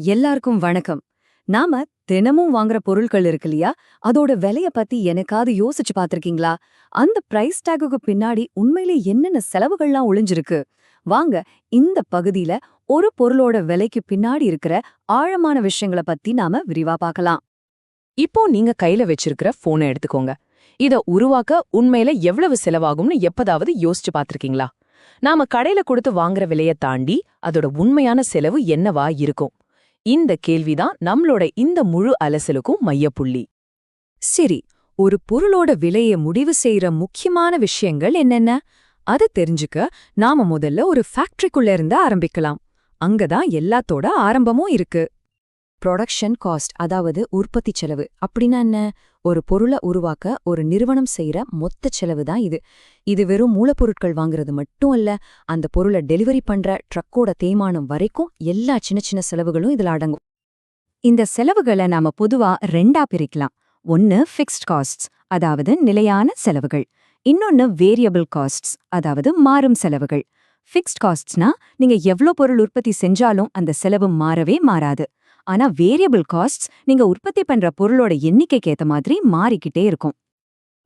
எல்லாருக்கும் வணக்கம். நாம தினமும் வாங்குற பொருட்கள் இருக்கு இல்லையா? அதோட விலைய பத்தி எனக்காவது யோசிச்சு பார்த்திருக்கீங்களா? அந்த பிரைஸ் டேக்குக்கு பின்னாடி உண்மையிலே என்னென்ன செலவுகள்லாம் ஒளிஞ்சிருக்கு? வாங்க இந்த பகுதியில ஒரு பொருளோட விலைக்கு பின்னாடி இருக்கிற ஆழமான விஷயங்கள பத்தி நாம விரிவா பார்க்கலாம். இப்போ நீங்க கையில வச்சிருக்கிற போனை எடுத்துக்கோங்க. இத உருவாக்க உண்மையில எவ்வளவு செலவாகும்னு எப்பதாவது யோசிச்சு பார்த்திருக்கீங்களா? நாம கடையில கொடுத்து வாங்குற விலைய தாண்டி அதோட உண்மையான செலவு என்னவா இருக்கும்? இந்த கேள்விதான் நம்மளோட இந்த முழு அலசலுக்கும் மையப்புள்ளி. சரி ஒரு பொருளோட விலைய முடிவு செய்யற முக்கியமான விஷயங்கள் என்னென்ன? அத தெரிஞ்சுக்க நாம முதல்ல ஒரு ஃபேக்டரிக்குள்ள இருந்து ஆரம்பிக்கலாம். அங்கதான் எல்லாத்தோட ஆரம்பமும் இருக்கு. ப்ரொடக்ஷன் காஸ்ட் அதாவது உற்பத்தி செலவு. அப்படின்னா என்ன? ஒரு பொருளை உருவாக்க ஒரு நிறுவனம் செய்யற மொத்த செலவு தான் இது. இது வெறும் மூலப்பொருட்கள் வாங்குறது மட்டும் அல்ல அந்த பொருளை டெலிவரி பண்ற ட்ரக்கோட தேய்மானம் வரைக்கும் எல்லா சின்ன சின்ன செலவுகளும் இதுல அடங்கும். இந்த செலவுகளை நாம பொதுவா ரெண்டா பிரிக்கலாம். ஒன்னு ஃபிக்ஸ்ட் காஸ்ட்ஸ் அதாவது நிலையான செலவுகள். இன்னொன்னு வேரியபிள் காஸ்ட்ஸ் அதாவது மாறும் செலவுகள். ஃபிக்ஸ்ட் காஸ்ட்ஸ்னா நீங்க எவ்ளோ பொருள் உற்பத்தி செஞ்சாலும் அந்த செலவு மாறவே மாறாது. ஆனா வேரியபிள் காஸ்ட்ஸ் நீங்க உற்பத்தி பண்ற பொருளோட எண்ணிக்கைக்கு ஏத்த மாதிரி மாறிக்கிட்டே இருக்கும்.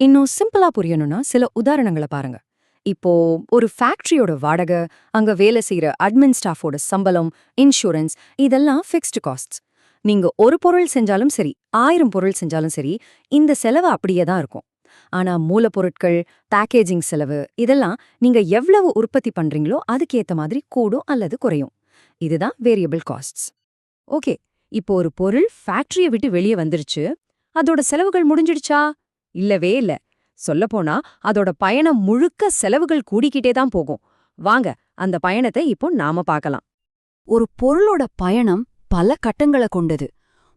இன்னும் சிம்பிளா புரியணும்னா சில உதாரணங்களை பாருங்க. இப்போ ஒரு ஃபேக்டரியோட வாடகை அங்க வேலை செய்யற அட்மின் ஸ்டாஃபோட சம்பளம் இன்சூரன்ஸ் இதெல்லாம் ஃபிக்ஸ்டு காஸ்ட்ஸ் நீங்க ஒரு பொருள் செஞ்சாலும் சரி ஆயிரம் பொருள் செஞ்சாலும் சரி இந்த செலவு அப்படியே தான் இருக்கும். ஆனா மூலப்பொருட்கள் பேக்கேஜிங் செலவு இதெல்லாம் நீங்க எவ்வளவு உற்பத்தி பண்றீங்களோ அதுக்கேத்த மாதிரி கூடும் அல்லது குறையும். இதுதான் வேரியபிள் காஸ்ட்ஸ் ஓகே. இப்போ ஒரு பொருள் ஃபேக்டரியை விட்டு வெளியே வந்துருச்சு. அதோட செலவுகள் முடிஞ்சிடுச்சா? இல்லவே இல்ல. சொல்லப்போனா அதோட பயணம் முழுக்க செலவுகள் கூடிக்கிட்டே தான் போகும். வாங்க அந்த பயணத்தை இப்போ நாம பார்க்கலாம். ஒரு பொருளோட பயணம் பல கட்டங்களை கொண்டது.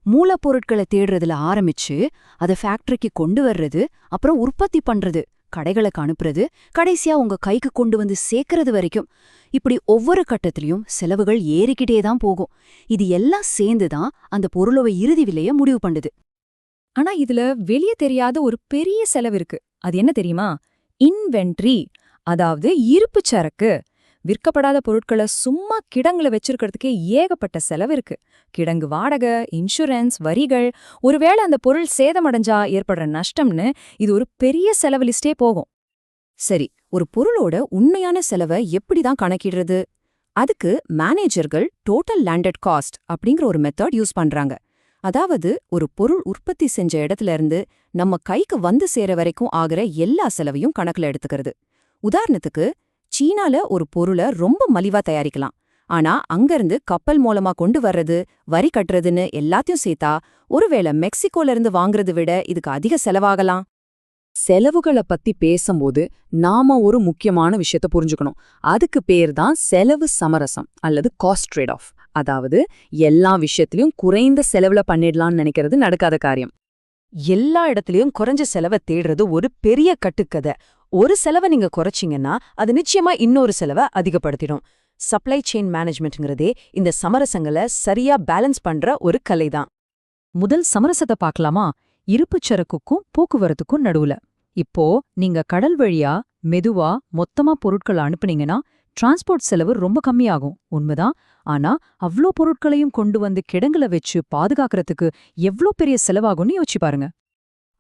மூலப்பொருட்களை தேடுறதுல ஆரம்பிச்சு அதை ஃபேக்டரிக்கு கொண்டு வர்றது அப்புறம் உற்பத்தி பண்றது. கடைகளுக்கு அனுப்புறது கடைசியா உங்க கைக்கு கொண்டு வந்து சேர்க்கறது வரைக்கும். இப்படி ஒவ்வொரு கட்டத்திலையும் செலவுகள் ஏறிக்கிட்டே தான் போகும். இது எல்லாம் சேர்ந்து தான் அந்த பொருளோட இறுதி விலைய முடிவு பண்ணுது. ஆனா இதுல வெளிய தெரியாத ஒரு பெரிய செலவு இருக்கு. அது என்ன தெரியுமா? இன்வென்ட்ரி அதாவது இருப்புச் சரக்கு விற்கப்படாத பொருட்களை சும்மா கிடங்குல வச்சிருக்கிறதுக்கே ஏகப்பட்ட செலவு இருக்கு. கிடங்கு வாடகை இன்சூரன்ஸ் வரிகள் ஒருவேளை அந்த பொருள் சேதமடைஞ்சா ஏற்படுற நஷ்டம்னு இது ஒரு பெரிய செலவு லிஸ்டே போகும். சரி ஒரு பொருளோட உண்மையான செலவை எப்படி தான் கணக்கிடுறது? அதுக்கு மேனேஜர்கள் டோட்டல் லேண்டட் காஸ்ட் அப்படிங்கிற ஒரு மெத்தட் யூஸ் பண்றாங்க. அதாவது ஒரு பொருள் உற்பத்தி செஞ்ச இடத்துல இருந்து நம்ம கைக்கு வந்து சேர வரைக்கும் ஆகிற எல்லா செலவையும் கணக்குல எடுத்துக்கிறது. உதாரணத்துக்கு சீனால ஒரு பொருளை ரொம்ப மலிவா தயாரிக்கலாம். ஆனா அங்கிருந்து கப்பல் மூலமா கொண்டு வர்றது வரி கட்டுறதுன்னு எல்லாத்தையும் சேர்த்தா ஒருவேளை மெக்சிகோல இருந்து வாங்குறது விட இதுக்கு அதிக செலவாகலாம். செலவுகளை பத்தி பேசும்போது நாம ஒரு முக்கியமான விஷயத்த புரிஞ்சுக்கணும். அதுக்கு பேர் தான் செலவு சமரசம் அல்லது காஸ்ட் ட்ரேட் ஆஃப் அதாவது எல்லா விஷயத்திலயும் குறைந்த செலவுல பண்ணிடலாம்னு நினைக்கிறது நடக்காத காரியம். எல்லா இடத்துலயும் குறைஞ்ச செலவை தேடுறது ஒரு பெரிய கட்டுக்கதை. ஒரு செலவை நீங்க குறைச்சிங்கன்னா அது நிச்சயமா இன்னொரு செலவை அதிகப்படுத்திடும். சப்ளை செயின் மேனேஜ்மெண்ட்ங்கிறதே இந்த சமரசங்களை சரியா பேலன்ஸ் பண்ற ஒரு கலைதான். முதல் சமரசத்தை பார்க்கலாமா? இருப்புச் சரக்குக்கும் போக்குவரத்துக்கும் நடுவுல. இப்போ நீங்க கடல் வழியா மெதுவா மொத்தமா பொருட்கள் அனுப்புனீங்கன்னா டிரான்ஸ்போர்ட் செலவு ரொம்ப கம்மியாகும். உண்மைதான். ஆனா அவ்ளோ பொருட்களையும் கொண்டு வந்து கிடங்குல வச்சு பாதுகாக்கறதுக்கு எவ்ளோ பெரிய செலவாகும்னு யோசிச்சு பாருங்க.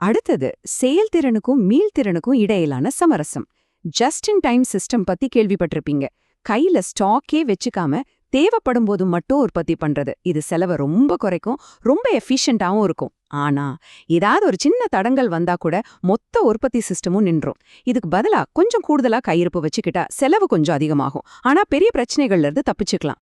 அடுத்தது செயல்திறனுக்கும் மீள்திறனுக்கும் இடையிலான சமரசம். ஜஸ்ட் இன் டைம் சிஸ்டம் பத்தி கேள்விப்பட்டிருப்பீங்க. கையில ஸ்டாக்கே வச்சுக்காம தேவைப்படும் போது மட்டும் உற்பத்தி பண்றது. இது செலவை ரொம்ப குறைக்கும் ரொம்ப எஃபிஷியண்டாவும் இருக்கும். ஆனா ஏதாவது ஒரு சின்ன தடங்கள் வந்தா கூட மொத்த உற்பத்தி சிஸ்டமும் நின்றும். இதுக்கு பதிலா கொஞ்சம் கூடுதலா கையிருப்பு வச்சுக்கிட்டா செலவு கொஞ்சம் அதிகமாகும். ஆனா பெரிய பிரச்சனைகள்ல இருந்து தப்பிச்சுக்கலாம்.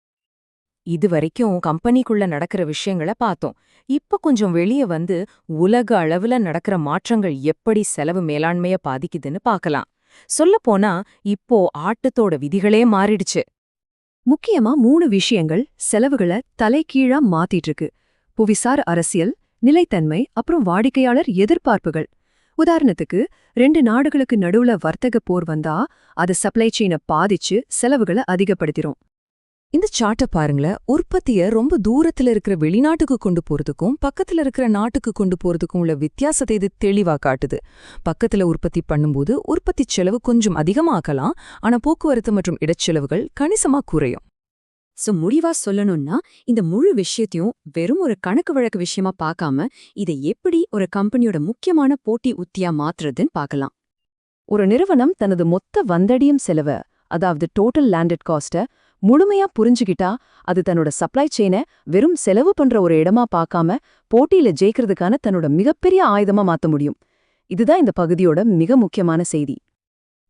இது வரைக்கும் கம்பெனிக்குள்ள நடக்கிற விஷயங்களை பார்த்தோம். இப்ப கொஞ்சம் வெளிய வந்து உலக அளவுல நடக்கிற மாற்றங்கள் எப்படி செலவு மேலாண்மைய பாதிக்குதுன்னு பார்க்கலாம். சொல்லப்போனா இப்போ ஆட்டத்தோட விதிகளே மாறிடுச்சு. முக்கியமா மூணு விஷயங்கள் செலவுகளை தலைகீழா மாத்திட்டு இருக்கு. புவிசார் அரசியல் நிலைத்தன்மை அப்புறம் வாடிக்கையாளர் எதிர்பார்ப்புகள். உதாரணத்துக்கு ரெண்டு நாடுகளுக்கு நடுவுல வர்த்தக போர் வந்தா அது சப்ளை செயினை பாதிச்சு செலவுகளை அதிகப்படுத்திரும். இந்த சார்ட்டை பாருங்களேன் உற்பத்திய ரொம்ப தூரத்துல இருக்கிற வெளிநாட்டுக்கு கொண்டு போறதுக்கும் பக்கத்துல இருக்கிற நாட்டுக்கு கொண்டு போறதுக்கும் உள்ள வித்தியாசத்தை இது தெளிவா காட்டுது. பக்கத்துல உற்பத்தி பண்ணும்போது உற்பத்தி செலவு கொஞ்சம் அதிகமாக்கலாம் ஆனா போக்குவரத்து மற்றும் இடச்செலவுகள் கணிசமா குறையும். சோ முடிவா சொல்லணும்னா இந்த முழு விஷயத்தையும் வெறும் ஒரு கணக்கு வழக்கு விஷயமா பார்க்காம இதை எப்படி ஒரு கம்பெனியோட முக்கியமான போட்டி உத்தியா மாத்துறதுன்னு பார்க்கலாம். ஒரு நிறுவனம் தனது மொத்த வந்தடியும் செலவ அதாவது டோட்டல் லேண்டட் காஸ்ட முழுமையா புரிஞ்சுகிட்டா அது தன்னோட சப்ளை செயினை வெறும் செலவு பண்ற ஒரு இடமா பார்க்காம போட்டியில ஜெயிக்கிறதுக்கான தன்னோட மிகப்பெரிய ஆயுதமா மாத்த முடியும். இதுதான் இந்த பகுதியோட மிக முக்கியமான செய்தி.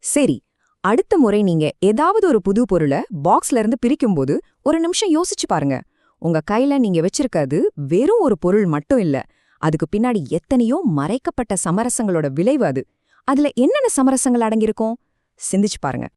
சரி அடுத்த முறை நீங்க ஏதாவது ஒரு புது பொருளை பாக்ஸ்ல இருந்து பிரிக்கும்போது ஒரு நிமிஷம் யோசிச்சு பாருங்க. உங்க கையில நீங்க வச்சிருக்கிறது வெறும் ஒரு பொருள் மட்டும் இல்ல. அதுக்கு பின்னாடி எத்தனையோ மறைக்கப்பட்ட சமரசங்களோட விளைவு அது. அதுல என்னென்ன சமரசங்கள் அடங்கியிருக்கும்? சிந்திச்சு பாருங்க.